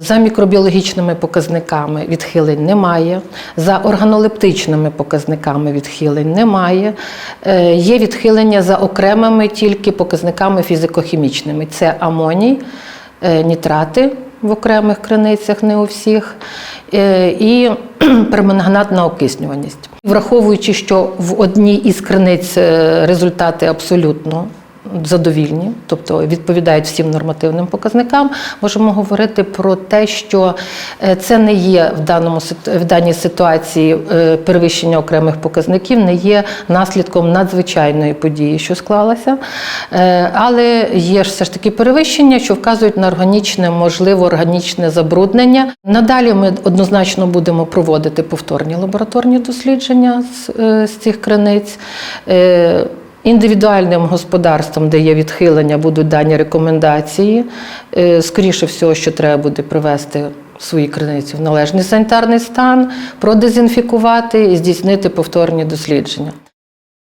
За мікробіологічними показниками відхилень немає, за органолептичними показниками відхилень немає. Е, Є відхилення за окремими тільки показниками фізико-хімічними. Це амоній, е, нітрати в окремих криницях, не у всіх, е, і перманганатна окиснюваність. Враховуючи, що в одній із криниць результати абсолютно задовільні, тобто відповідають всім нормативним показникам, можемо говорити про те, що е, це не є в даному в даній ситуації е, перевищення окремих показників, не є наслідком надзвичайної події, що склалася, Е, але є ж все ж таки перевищення, що вказують на органічне, можливо, органічне забруднення. Надалі ми однозначно будемо проводити повторні лабораторні дослідження з, з цих криниць. Індивідуальним господарством, де є відхилення, будуть дані рекомендації. Е, Скоріше всього, що треба буде привести свої криниці в належний санітарний стан, продезінфікувати і здійснити повторні дослідження.